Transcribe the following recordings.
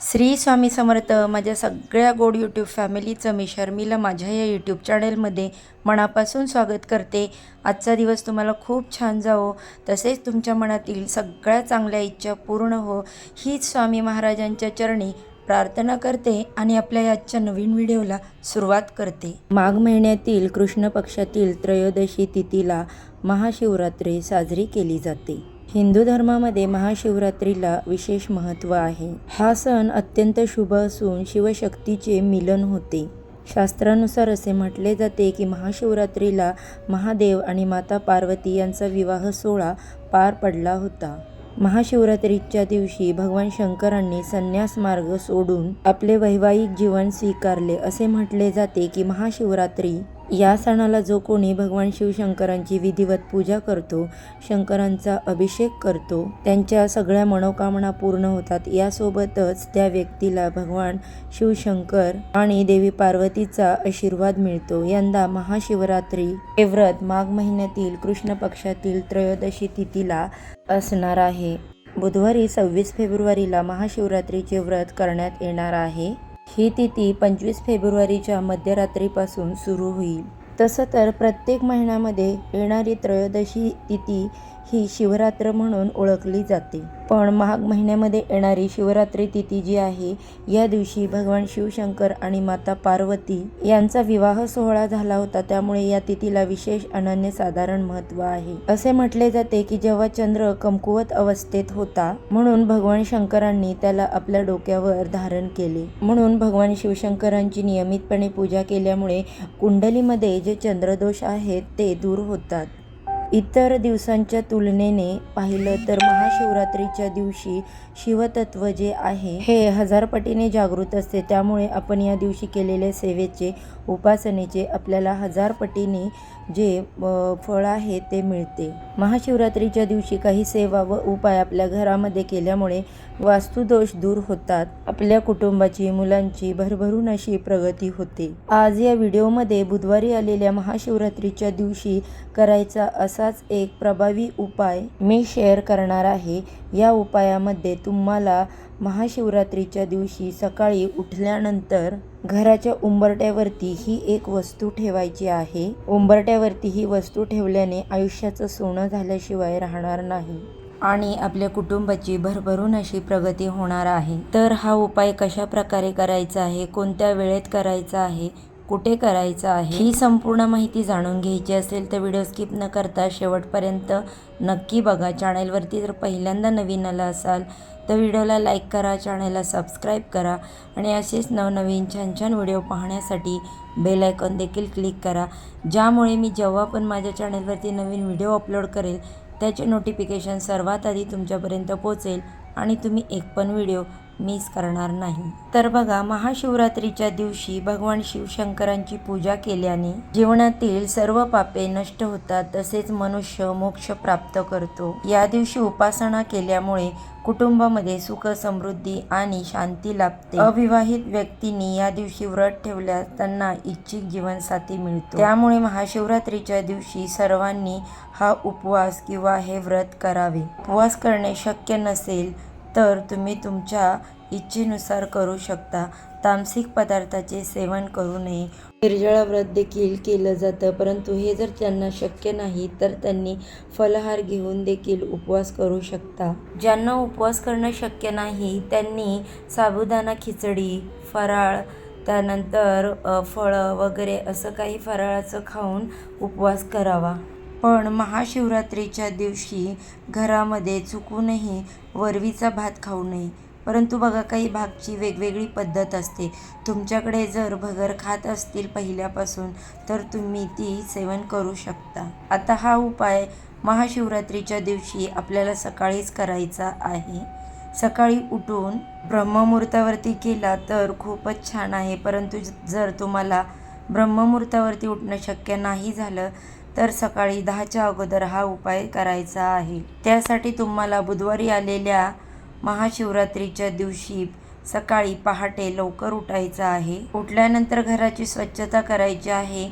श्री स्वामी समर्थ माझ्या सगळ्या गोड यूट्यूब फॅमिलीचं मी शर्मिला माझ्या या यूट्यूब चॅनेलमध्ये मनापासून स्वागत करते. आजचा दिवस तुम्हाला खूप छान जावो. तसेच तुमच्या मनातील सगळ्या चांगल्या इच्छा पूर्ण हो. हीच स्वामी महाराजांच्या चरणी प्रार्थना करते आणि आपल्या आजच्या नवीन व्हिडिओला सुरुवात करते. माघ महिन्यातील कृष्ण पक्षातील त्रयोदशी तिथीला महाशिवरात्री साजरी केली जाते. हिंदू धर्मामध्ये महाशिवरात्रीला विशेष महत्त्व आहे. हा सण अत्यंत शुभ असून शिवशक्तीचे मिलन होते. शास्त्रानुसार असे म्हटले जाते की महाशिवरात्रीला महादेव आणि माता पार्वती यांचा विवाह सोहळा पार पडला होता. महाशिवरात्रीच्या दिवशी भगवान शंकरांनी संन्यास मार्ग सोडून आपले वैवाहिक जीवन स्वीकारले असे म्हटले जाते की महाशिवरात्री या सणाला जो कोणी भगवान शिवशंकरांची विधिवत पूजा करतो शंकरांचा अभिषेक करतो त्यांच्या सगळ्या मनोकामना पूर्ण होतात. यासोबतच त्या व्यक्तीला भगवान शिवशंकर आणि देवी पार्वतीचा आशीर्वाद मिळतो. यंदा महाशिवरात्री हे व्रत माघ महिन्यातील कृष्ण पक्षातील त्रयोदशी तिथीला असणार आहे. बुधवारी सव्वीस फेब्रुवारीला महाशिवरात्रीचे व्रत करण्यात येणार आहे. ही तिथी पंचवीस फेब्रुवारीच्या मध्यरात्रीपासून सुरू होईल. तसं तर प्रत्येक महिन्यामध्ये येणारी त्रयोदशी तिथी ही शिवरात्र म्हणून ओळखली जाते. पण माघ महिन्यामध्ये येणारी शिवरात्री तिथी जी आहे या दिवशी भगवान शिवशंकर आणि माता पार्वती यांचा विवाह सोहळा झाला होता. त्यामुळे या तिथीला विशेष अनन्यसाधारण महत्त्व आहे. असे म्हटले जाते की जेव्हा चंद्र कमकुवत अवस्थेत होता म्हणून भगवान शंकरांनी त्याला आपल्या डोक्यावर धारण केले. म्हणून भगवान शिवशंकरांची नियमितपणे पूजा केल्यामुळे कुंडलीमध्ये जे चंद्रदोष आहेत ते दूर होतात. इतर दिवसांच्या तुलनेने पाहिलं तर महाशिवरात्रीच्या दिवशी शिवतत्व जे आहे हे हजार पटीने जागृत असते. त्यामुळे आपण या दिवशी केलेले सेवेचे उपासनेचे आपल्याला हजार पटीने जे फळ आहे ते मिळते. महाशिवरात्रीच्या दिवशी काही सेवा व उपाय आपल्या घरामध्ये केल्यामुळे वास्तुदोष दूर होतात. आपल्या कुटुंबाची मुलांची भरभरून अशी प्रगती होते. आज या व्हिडिओमध्ये बुधवारी आलेल्या महाशिवरात्रीच्या दिवशी करायचा असाच एक प्रभावी उपाय मी शेअर करणार आहे. या उपायामध्ये तुम्हाला महाशिवरात्रीच्या दिवशी सकाळी उठल्यानंतर घराच्या उंबरट्यावरती ही एक वस्तू ठेवायची आहे. उंबरट्यावरती ही वस्तू ठेवल्याने आयुष्याचं सोनं झाल्याशिवाय राहणार नाही आणि आपल्या कुटुंबाची भरभरून अशी प्रगती होणार आहे. तर हा उपाय कशा प्रकारे करायचा आहे? कोणत्या वेळेत करायचा आहे? कुठे करायचं आहे? ही संपूर्ण माहिती जाणून घ्यायची असेल तर व्हिडिओ स्किप न करता शेवटपर्यंत नक्की बघा. चॅनलवरती जर पहिल्यांदा नवीन आला असाल तर व्हिडिओला लाईक करा चॅनलला सबस्क्राईब करा आणि असेच नवनवीन छान छान व्हिडिओ पाहण्यासाठी बेल आयकॉन देखील क्लिक करा. ज्यामुळे मी जेव्हा पण माझ्या चॅनलवरती नवीन व्हिडिओ अपलोड करेल त्याचे नोटिफिकेशन सर्वात आधी तुमच्यापर्यंत पोचेल आणि तुम्ही एक पण व्हिडिओ मिस करणार नाही. तर बघा महाशिवरात्रीच्या दिवशी भगवान शिवशंकरांची पूजा केल्याने जीवनातील सर्व पापे नष्ट होतात तसेच मनुष्य मोक्ष प्राप्त करतो. या दिवशी उपासना केल्यामुळे कुटुंबामध्ये सुख समृद्धी आणि शांती लाभते. अविवाहित व्यक्तींनी या दिवशी व्रत ठेवल्यास त्यांना इच्छित जीवनसाथी मिळतो. त्यामुळे महाशिवरात्रीच्या दिवशी सर्वांनी हा उपवास किंवा हे व्रत करावे. उपवास करणे शक्य नसेल तर तुम्ही तुमच्या इच्छेनुसार करू शकता. तामसिक पदार्थाचे सेवन करू नये. निर्जळ व्रत देखील केलं जातं परंतु हे जर त्यांना शक्य नाही तर त्यांनी फलहार घेऊन देखील उपवास करू शकता. ज्यांना उपवास करणं शक्य नाही त्यांनी साबुदाणा खिचडी फराळ त्यानंतर फळं वगैरे असं काही फराळाचं खाऊन उपवास करावा. पण महाशिवरात्रीच्या दिवशी घरामध्ये चुकूनही वरवीचा भात खाऊ नये. परंतु बघा काही भागची वेगवेगळी पद्धत असते. तुमच्याकडे जर भगर खात असतील पहिल्यापासून तर तुम्ही ती सेवन करू शकता. आता हा उपाय महाशिवरात्रीच्या दिवशी आपल्याला सकाळीच करायचा आहे. सकाळी उठून ब्रह्ममुहूर्तावरती केला तर खूपच छान आहे. परंतु जर तुम्हाला ब्रह्ममुहूर्तावरती उठणं शक्य नाही झालं तर सकाळी दहाच्या अगोदर हा उपाय करायचा आहे. त्यासाठी तुम्हाला बुधवारी आलेल्या महाशिवरात्रीच्या दिवशी सकाळी पहाटे लवकर उठायचं आहे. उठल्यानंतर घराची स्वच्छता करायची आहे.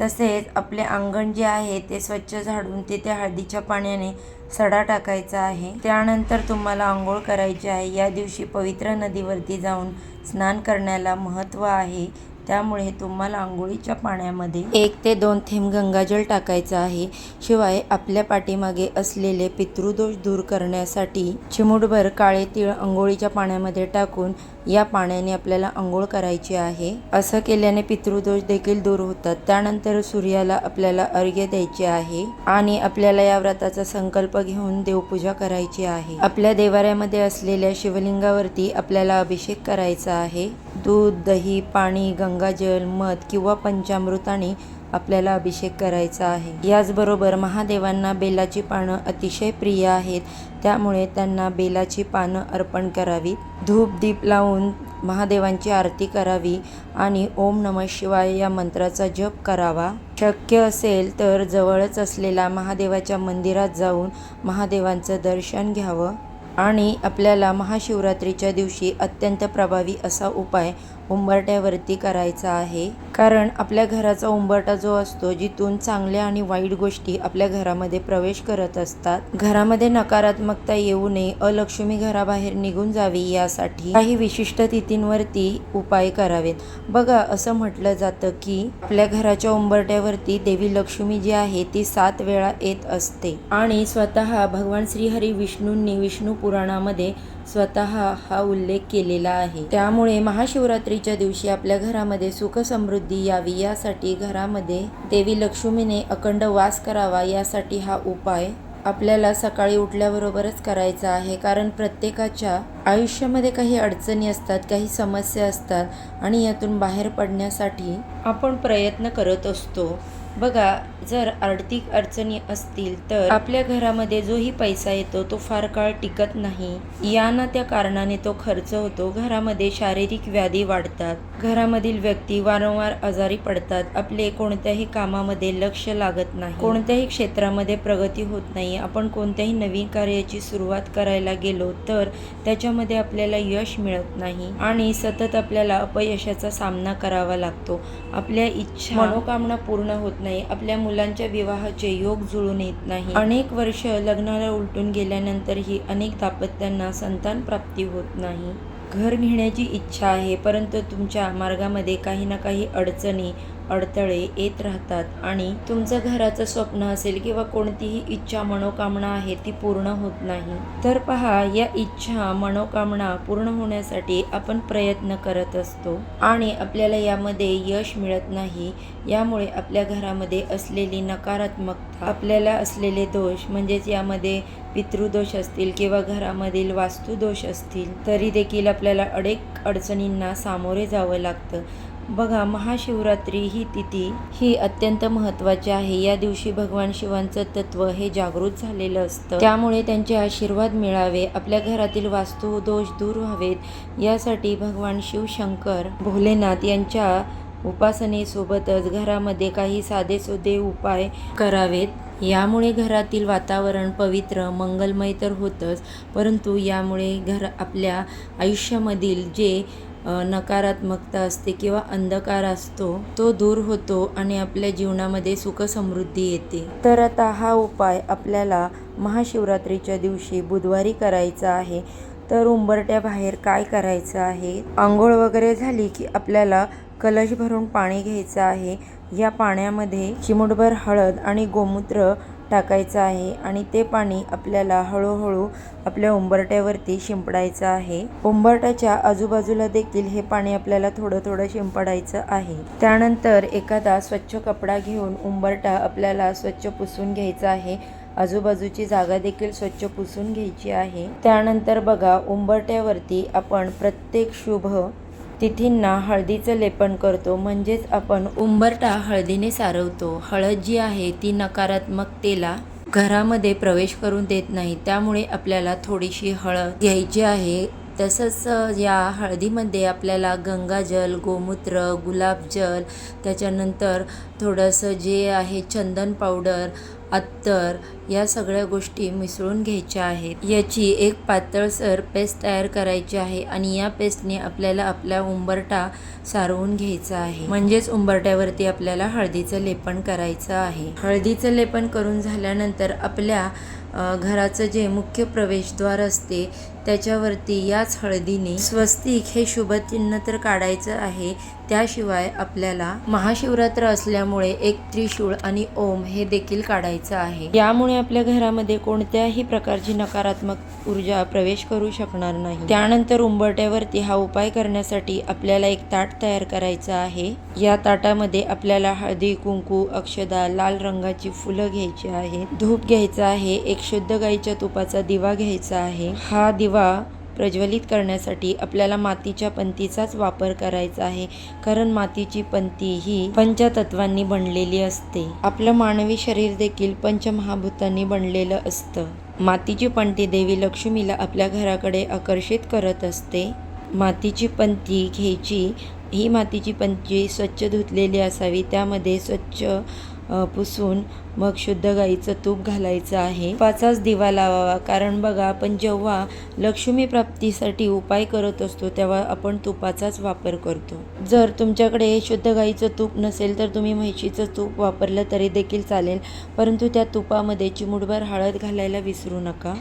तसेच आपले अंगण जे आहे ते स्वच्छ झाडून तिथे हळदीच्या पाण्याने सडा टाकायचा आहे. त्यानंतर तुम्हाला आंघोळ करायची आहे. या दिवशी पवित्र नदीवरती जाऊन स्नान करण्याला महत्त्व आहे. त्यामुळे तुम्हाला आंघोळीच्या पाण्यामध्ये एक ते दोन थेंब गंगाजल टाकायचं आहे. शिवाय आपल्या पाठीमागे असलेले पितृदोष दूर करण्यासाठी चिमूटभर काळे तीळ आंघोळीच्या पाण्यामध्ये टाकून या पाण्याने आपल्याला आंघोळ करायची आहे. असं केल्याने पितृदोष देखील दूर होतात. त्यानंतर सूर्याला आपल्याला अर्घ्य द्यायचे आहे आणि आपल्याला या व्रताचा संकल्प घेऊन देवपूजा करायची आहे. आपल्या देवाऱ्यामध्ये असलेल्या शिवलिंगावरती आपल्याला अभिषेक करायचा आहे. दूध दही पाणी गंगाजल मध किंवा पंचामृताने आपल्याला अभिषेक करायचा आहे. याचबरोबर महादेवांना बेलाची पानं अतिशय प्रिय आहेत. त्यामुळे त्यांना बेलाची पानं अर्पण करावीत धूप दीप लावून महादेवांची आरती करावी आणि ओम नम शिवाय या मंत्राचा जप करावा. शक्य असेल तर जवळच असलेल्या महादेवाच्या मंदिरात जाऊन महादेवांचं दर्शन घ्यावं. आणि आपल्याला महाशिवरात्रीच्या दिवशी अत्यंत प्रभावी असा उपाय उंबरट्यावरती करायचा आहे. कारण आपल्या घराचा उंबरटा जो असतो जिथून चांगल्या आणि वाईट गोष्टी आपल्या घरामध्ये प्रवेश करत असतात. घरामध्ये नकारात्मकता येऊ नये अलक्ष्मी घराबाहेर निघून जावी यासाठी काही विशिष्ट तिथींवरती उपाय करावेत. बघा असं म्हटलं जातं की आपल्या घराच्या उंबरट्यावरती देवी लक्ष्मी जी आहे ती सात वेळा येत असते. आणि स्वतः भगवान श्रीहरी विष्णूंनी विष्णू पुराणामध्ये स्वतः हा उल्लेख केलेला आहे. त्यामुळे महाशिवरात्री नवरात्रीच्या दिवशी आपल्या घरामध्ये सुख समृद्धी यावी यासाठी घरामध्ये देवी लक्ष्मीने अखंड वास करावा यासाठी हा उपाय आपल्याला सकाळी उठल्याबरोबरच करायचा आहे. कारण प्रत्येकाच्या आयुष्यामध्ये काही अडचणी असतात काही समस्या असतात आणि यातून बाहेर पडण्यासाठी आपण प्रयत्न करत असतो. बघा जर आर्थिक अडचणी असतील तर आपल्या घरामध्ये जोही पैसा येतो तो फार काळ टिकत नाही. या ना त्या कारणाने तो खर्च होतो. घरामध्ये शारीरिक व्याधी वाढतात. घरामधील व्यक्ती वारंवार आजारी पडतात. आपले कोणत्याही कामामध्ये लक्ष लागत नाही. कोणत्याही क्षेत्रामध्ये प्रगती होत नाही. आपण कोणत्याही नवीन कार्याची सुरुवात करायला गेलो तर त्याच्यामध्ये आपल्याला यश मिळत नाही आणि सतत आपल्याला अपयशाचा सामना करावा लागतो. आपल्या इच्छा मनोकामना पूर्ण होत नाही. आपल्या मुलांच्या विवाहाचे योग जुळून येत नाही. अनेक वर्ष लग्नाला उलटून गेल्यानंतरही अनेक दाम्पत्यांना संतान प्राप्ती होत नाही. घर घेण्याची इच्छा आहे परंतु तुमच्या मार्गामध्ये काही ना काही अडचणी अडथळे येत राहतात आणि तुमचं घराचं स्वप्न असेल किंवा कोणतीही इच्छा मनोकामना आहे ती पूर्ण होत नाही. तर पहा या इच्छा मनोकामना पूर्ण होण्यासाठी आपण प्रयत्न करत असतो आणि आपल्याला यामध्ये यश मिळत नाही. यामुळे आपल्या घरामध्ये असलेली नकारात्मकता आपल्याला असलेले दोष म्हणजेच यामध्ये पितृदोष असतील किंवा घरामधील वास्तुदोष असतील तरी देखील आपल्याला अनेक अडचणींना सामोरे जावं लागतं. बघा महाशिवरात्री ही तिथी ही अत्यंत महत्त्वाची आहे. या दिवशी भगवान शिवांचं तत्व हे जागृत झालेलं असतं. त्यामुळे त्यांचे आशीर्वाद मिळावे आपल्या घरातील वास्तू दोष दूर व्हावेत. यासाठी भगवान शिवशंकर भोलेनाथ यांच्या उपासनेसोबतच घरामध्ये काही साधेसुधे उपाय करावेत. यामुळे घरातील वातावरण पवित्र मंगलमय तर होतंच परंतु यामुळे घर आपल्या आयुष्यामधील जे नकारात्मकता असते किंवा अंधकार असतो तो दूर होतो आणि आपल्या जीवनामध्ये सुखसमृद्धी येते. तर आता हा उपाय आपल्याला महाशिवरात्रीच्या दिवशी बुधवारी करायचा आहे. तर उंबरट्या बाहेर काय करायचं आहे? आंघोळ वगैरे झाली की आपल्याला कलश भरून पाणी घ्यायचं आहे. या पाण्यामध्ये चिमूटभर हळद आणि गोमूत्र टाकायचं आहे आणि ते पाणी आपल्याला हळूहळू आपल्या उंबरट्यावरती शिंपडायचं आहे. उंबरट्याच्या आजूबाजूला देखील हे पाणी आपल्याला थोडं थोडं शिंपडायचं आहे. त्यानंतर एखादा स्वच्छ कपडा घेऊन उंबरटा आपल्याला स्वच्छ पुसून घ्यायचा आहे. आजूबाजूची जागा देखील स्वच्छ पुसून घ्यायची आहे. त्यानंतर बघा उंबरट्यावरती आपण प्रत्येक शुभ तिथींना हळदीचं लेपन करतो. म्हणजेच आपण उंबरटा हळदीने सारवतो. हळद जी आहे ती नकारात्मकतेला घरामध्ये प्रवेश करून देत नाही. त्यामुळे आपल्याला थोडीशी हळद घ्यायची आहे. तसंच या हळदीमध्ये आपल्याला गंगाजल गोमूत्र गुलाबजल त्याच्यानंतर थोडंसं जे आहे चंदन पावडर अत्तर या सगळ्या गोष्टी मिसळून घ्यायच्या आहेत. याची एक पातळसर पेस्ट तयार करायची आहे आणि या पेस्टने आपल्याला आपला उंबरटा सारवून घ्यायचा आहे. म्हणजेच उंबरट्यावरती आपल्याला हळदीचं लेपन करायचं आहे. हळदीचं लेपन करून झाल्यानंतर आपल्या घराचं जे मुख्य प्रवेशद्वार असते त्याच्यावरती याच हळदीने स्वस्तिक हे शुभचिन्ह तर काढायचं आहे. त्याशिवाय आपल्याला महाशिवरात्र असल्यामुळे एक त्रिशूळ आणि ओम हे देखील काढायचं आहे. यामुळे आपल्या घरामध्ये कोणत्याही प्रकारची नकारात्मक ऊर्जा प्रवेश करू शकणार नाही. त्यानंतर उंबरट्यावरती हा उपाय करण्यासाठी आपल्याला एक ताट तयार करायचा आहे. या ताटामध्ये आपल्याला हळदी कुंकू अक्षदा लाल रंगाची फुलं घ्यायची आहेत. धूप घ्यायचा आहे. एक शुद्ध गाईच्या तुपाचा दिवा घ्यायचा आहे. हा दिवा प्रज्वलित करण्यासाठी आपल्याला मातीच्या पंतीचाच वापर करायचा आहे. कारण मातीची पंती ही पंचतत्वांनी बनलेली असते. आपलं मानवी शरीर देखील पंचमहाभूतांनी बनलेलं असतं. मातीची पंती देवी लक्ष्मीला आपल्या घराकडे आकर्षित करत असते. मातीची पंती घ्यायची ही मातीची पंती स्वच्छ धुतलेली असावी त्यामध्ये स्वच्छ पुसून मग शुद्ध गाईचं तूप घालायचं आहे. पाचाच दिवा लावावा. कारण बघा आपण जेव्हा लक्ष्मी प्राप्तीसाठी उपाय करत असतो तेव्हा आपण तुपाचाच वापर करतो. जर तुमच्याकडे शुद्ध गाईचं तूप नसेल तर तुम्ही म्हैशीचं तूप वापरलं तरी देखील चालेल. परंतु त्या तुपामध्ये चिमुटभर हळद घालायला विसरू नका.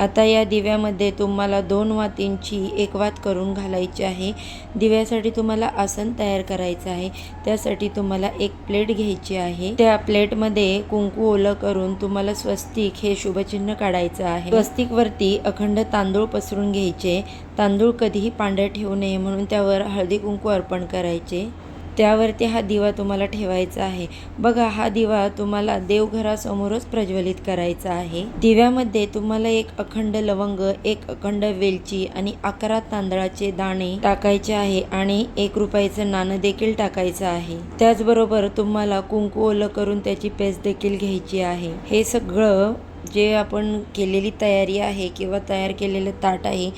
आता या दिव्यामध्ये तुम्हाला दोन वातींची एक वात करून घालायची आहे. दिव्यासाठी तुम्हाला आसन तयार करायचं आहे. त्यासाठी तुम्हाला एक प्लेट घ्यायची आहे. त्या प्लेटमध्ये कुंकू ओलं करून तुम्हाला स्वस्तिक हे शुभचिन्ह काढायचं आहे. स्वस्तिकवरती अखंड तांदूळ पसरून घ्यायचे. तांदूळ कधीही पांढरे ठेवू नये म्हणून त्यावर हळदी कुंकू अर्पण करायचे. त्यावरती हा दिवा तुम्हाला ठेवायचा आहे. बघा हा दिवा तुम्हाला देवघरासमोरच प्रज्वलित करायचा आहे. दिव्यामध्ये तुम्हाला एक अखंड लवंग एक अखंड वेलची आणि अकरा तांदळाचे दाणे टाकायचे आहे आणि एक रुपयाचं नाणं देखील टाकायचं आहे. त्याचबरोबर तुम्हाला कुंकू ओलं करून त्याची पेस्ट देखील घ्यायची आहे. हे सगळं जे आपण केलेली तयारी आहे किंवा तयार केलेलं ताट आहे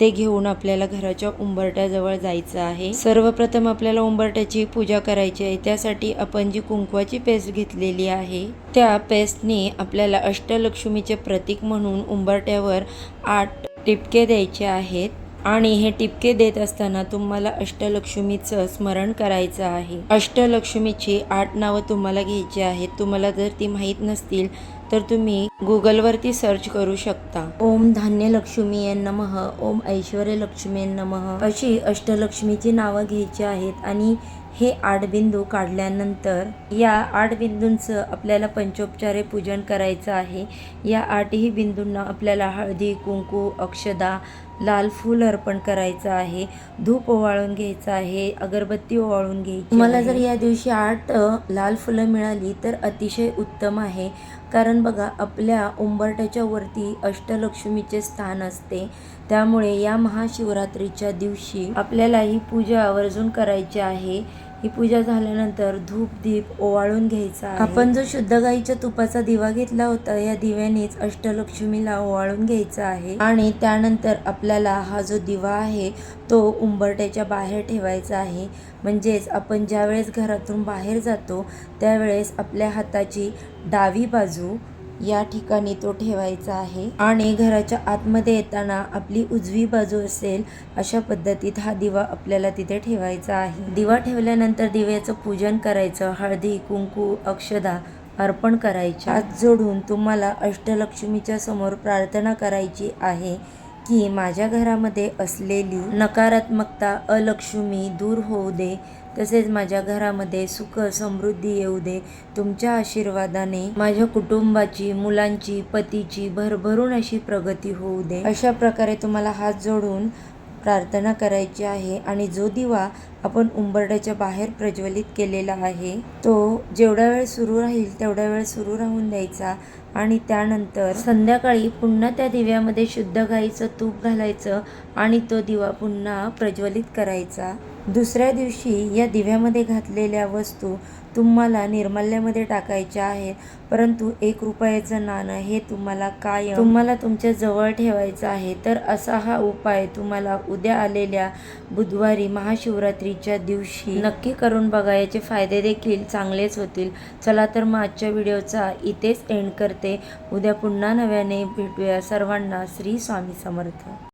ते घेऊन आपल्याला घराच्या उंबरट्याजवळ जायचं आहे. सर्वप्रथम आपल्याला उंबरट्याची पूजा करायची आहे. त्यासाठी आपण जी कुंकवाची पेस्ट घेतलेली आहे त्या पेस्टने आपल्याला अष्टलक्ष्मीचे प्रतीक म्हणून उंबरट्यावर आठ टिपके द्यायचे आहेत आणि हे टिपके देत असताना तुम्हाला अष्टलक्ष्मीचं स्मरण करायचं आहे. अष्टलक्ष्मीची आठ नावं तुम्हाला घ्यायची आहेत. तुम्हाला जर ती माहीत नसतील तर तुम्ही गुगलवरती सर्च करू शकता. ओम धान्य लक्ष्मी नमः. ओम ऐश्वर्य लक्ष्मी नमः. अशी अष्टलक्ष्मीची नावं घ्यायची आहेत आणि हे आठ बिंदू काढल्यानंतर या आठ बिंदूंचं आपल्याला पंचोपचारे पूजन करायचं आहे. या आठही बिंदूंना आपल्याला हळदी कुंकू अक्षदा लाल फूल अर्पण करायचं आहे. धूप ओवाळून घ्यायचं आहे. अगरबत्ती ओवाळून घ्यायची मला जर या दिवशी आठ लाल फुलं मिळाली तर अतिशय उत्तम आहे. कारण बघा आपल्या उंबरट्याच्या वरती अष्टलक्ष्मीचे स्थान असते. त्यामुळे या महाशिवरात्रीच्या दिवशी आपल्याला ही पूजा आवर्जून करायची आहे. ही पूजा झाल्यानंतर धूप दीप ओवाळून घ्यायचा आपण जो शुद्ध गाईच्या तुपाचा दिवा घेतला होता या दिव्यानेच अष्टलक्ष्मीला ओवाळून घ्यायचा आहे. आणि त्यानंतर आपल्याला हा जो दिवा आहे तो उंबरट्याच्या बाहेर ठेवायचा आहे. म्हणजेच आपण ज्यावेळेस घरातून बाहेर जातो त्यावेळेस आपल्या हाताची डावी बाजू या ठिकाणी तो ठेवायचा आहे. आणि घराच्या आतमध्ये येताना आपली उजवी बाजू असेल अशा पद्धतीत हा दिवा आपल्याला तिथे ठेवायचा आहे. दिवा ठेवल्यानंतर दिव्याचं पूजन करायचं हळदी कुंकू अक्षदा अर्पण करायचे. हात जोडून तुम्हाला अष्टलक्ष्मीच्या समोर प्रार्थना करायची आहे की माझ्या घरामध्ये असलेली नकारात्मकता अलक्ष्मी दूर होऊ दे. तसेच माझ्या घरामध्ये सुख समृद्धी येऊ दे. तुमच्या आशीर्वादाने माझ्या कुटुंबाची मुलांची पतीची भरभरून अशी प्रगती होऊ दे. अशा प्रकारे तुम्हाला हात जोडून प्रार्थना करायची आहे आणि जो दिवा आपण उंबरड्याच्या बाहेर प्रज्वलित केलेला आहे. तो जेवढा वेळ सुरू राहील तेवढा वेळ सुरू राहून द्यायचा आणि त्यानंतर संध्याकाळी पुन्हा त्या दिव्यामध्ये शुद्ध गाईचं तूप घालायचं आणि तो दिवा पुन्हा प्रज्वलित करायचा. दुसऱ्या दिवशी या दिव्यामध्ये घातलेल्या वस्तू तुम्हाला निर्माल्यामध्ये टाकायच्या आहेत परंतु एक रुपयाचं नाणं हे तुम्हाला काय तुम्हाला तुमच्या जवळ ठेवायचं आहे. तर असा हा उपाय तुम्हाला उद्या आलेल्या बुधवारी महाशिवरात्री महाशिवरात्रीच्या दिवशी नक्की करून बघा याचे फायदे देखील चांगलेच होतील. चला तर मग आजच्या व्हिडिओचा इथेच एंड करते. उद्या पुन्हा नव्याने भेटूया सर्वांना. श्री स्वामी समर्थ.